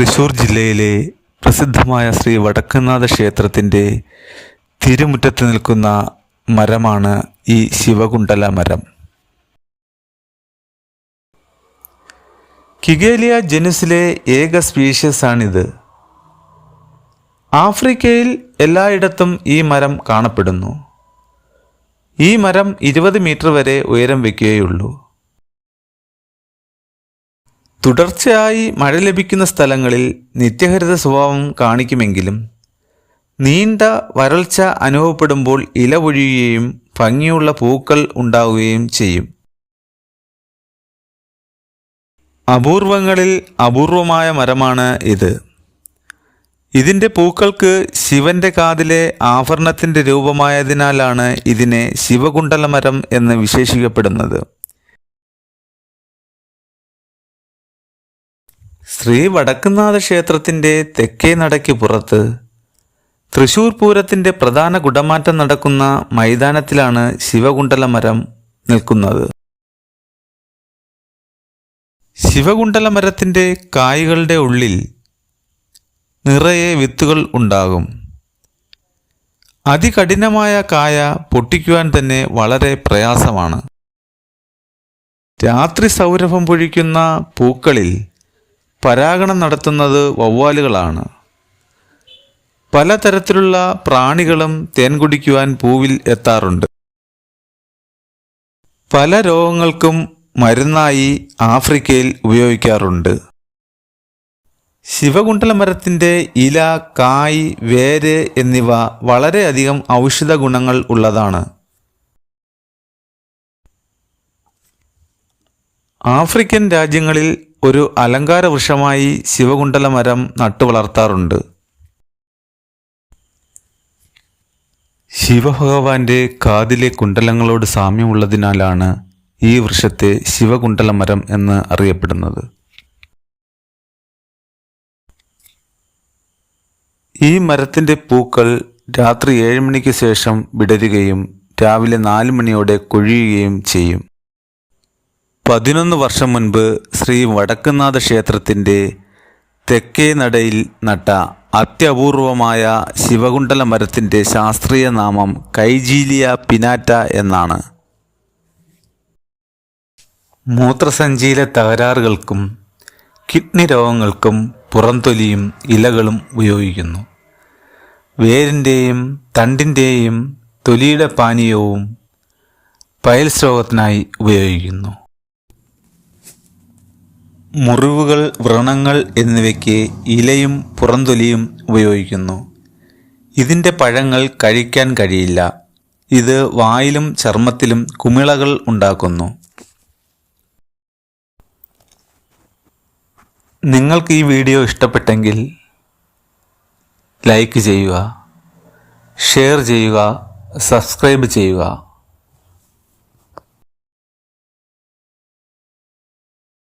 തൃശൂർ ജില്ലയിലെ പ്രസിദ്ധമായ ശ്രീ വടക്കുന്നാഥ ക്ഷേത്രത്തിന്റെ തിരുമുറ്റത്ത് നിൽക്കുന്ന മരമാണ് ഈ ശിവകുണ്ടല മരം. കിഗേലിയ ജനുസിലെ ഏക സ്പീഷ്യസ് ആണിത് ആഫ്രിക്കയിൽ എല്ലായിടത്തും ഈ മരം കാണപ്പെടുന്നു. ഈ മരം ഇരുപത് മീറ്റർ വരെ ഉയരം വയ്ക്കുകയുള്ളൂ. തുടർച്ചയായി മഴ ലഭിക്കുന്ന സ്ഥലങ്ങളിൽ നിത്യഹരിത സ്വഭാവം കാണിക്കുമെങ്കിലും നീണ്ട വരൾച്ച അനുഭവപ്പെടുമ്പോൾ ഇല പൊഴിയുകയും ഭംഗിയുള്ള പൂക്കൾ ഉണ്ടാവുകയും ചെയ്യും. അപൂർവങ്ങളിൽ അപൂർവമായ മരമാണ് ഇത്. ഇതിന്റെ പൂക്കൾക്ക് ശിവന്റെ കാതിലെ ആഭരണത്തിന്റെ രൂപമായതിനാലാണ് ഇതിനെ ശിവകുണ്ടല മരം എന്ന് വിശേഷിക്കപ്പെടുന്നത് ശ്രീ വടക്കുന്നാഥ ക്ഷേത്രത്തിന്റെ തെക്കേ നടയ്ക്ക് പുറത്ത് തൃശൂർ പൂരത്തിന്റെ പ്രധാന കുടമാറ്റം നടക്കുന്ന മൈതാനത്തിലാണ് ശിവകുണ്ടല മരം നിൽക്കുന്നത്. ശിവകുണ്ടല മരത്തിന്റെ കായ്കളുടെ ഉള്ളിൽ നിറയെ വിത്തുകൾ ഉണ്ടാകും. അതികഠിനമായ കായ പൊട്ടിക്കുവാൻ തന്നെ വളരെ പ്രയാസമാണ്. രാത്രി സൗരഭം പൊഴിക്കുന്ന പൂക്കളിൽ പരാഗണം നടത്തുന്നത് വവ്വാലുകളാണ്. പലതരത്തിലുള്ള പ്രാണികളും തേൻ കുടിക്കുവാൻ പൂവിൽ എത്താറുണ്ട്. പല രോഗങ്ങൾക്കും മരുന്നായി ആഫ്രിക്കയിൽ ഉപയോഗിക്കാറുണ്ട്. ശിവകുണ്ടല മരത്തിന്റെ ഇല കായ് വേര് എന്നിവ വളരെയധികം ഔഷധ ഗുണങ്ങൾ ഉള്ളതാണ്. ആഫ്രിക്കൻ രാജ്യങ്ങളിൽ ഒരു അലങ്കാര വൃക്ഷമായി ശിവകുണ്ടല മരം നട്ടു വളർത്താറുണ്ട്. ശിവഭഗവാന്റെ കാതിലെ കുണ്ടലങ്ങളോട് സാമ്യമുള്ളതിനാലാണ് ഈ വൃക്ഷത്തെ ശിവകുണ്ടല മരം എന്ന് അറിയപ്പെടുന്നത്. ഈ മരത്തിന്റെ പൂക്കൾ രാത്രി ഏഴ് മണിക്ക് ശേഷം വിടരുകയും രാവിലെ നാല് മണിയോടെ കൊഴിയുകയും ചെയ്യും. പതിനൊന്ന് വർഷം മുൻപ് ശ്രീ വടക്കുന്നാഥ ക്ഷേത്രത്തിന്റെ തെക്കേ നടയിൽ നട്ട അത്യപൂർവമായ ശിവകുണ്ടല മരത്തിന്റെ ശാസ്ത്രീയ നാമം കൈജീലിയ പിനാറ്റ എന്നാണ്. മൂത്രസഞ്ചിയിലെ തകരാറുകൾക്കും കിഡ്നി രോഗങ്ങൾക്കും പുറംതൊലിയും ഇലകളും ഉപയോഗിക്കുന്നു. വേരിന്റെയും തണ്ടിന്റെയും തൊലിയുടെ പാനീയവും പൈൽസ് രോഗത്തിനായി ഉപയോഗിക്കുന്നു. മുറിവുകൾ വ്രണങ്ങൾ എന്നിവയ്ക്ക് ഇലയും പുറന്തൊലിയും ഉപയോഗിക്കുന്നു. ഇതിന്റെ പഴങ്ങൾ കഴിക്കാൻ കഴിയില്ല. ഇത് വായിലും ചർമ്മത്തിലും കുമിളകൾ ഉണ്ടാക്കുന്നു. നിങ്ങൾക്ക് ഈ വീഡിയോ ഇഷ്ടപ്പെട്ടെങ്കിൽ ലൈക്ക് ചെയ്യുക ഷെയർ ചെയ്യുക സബ്സ്ക്രൈബ് ചെയ്യുക.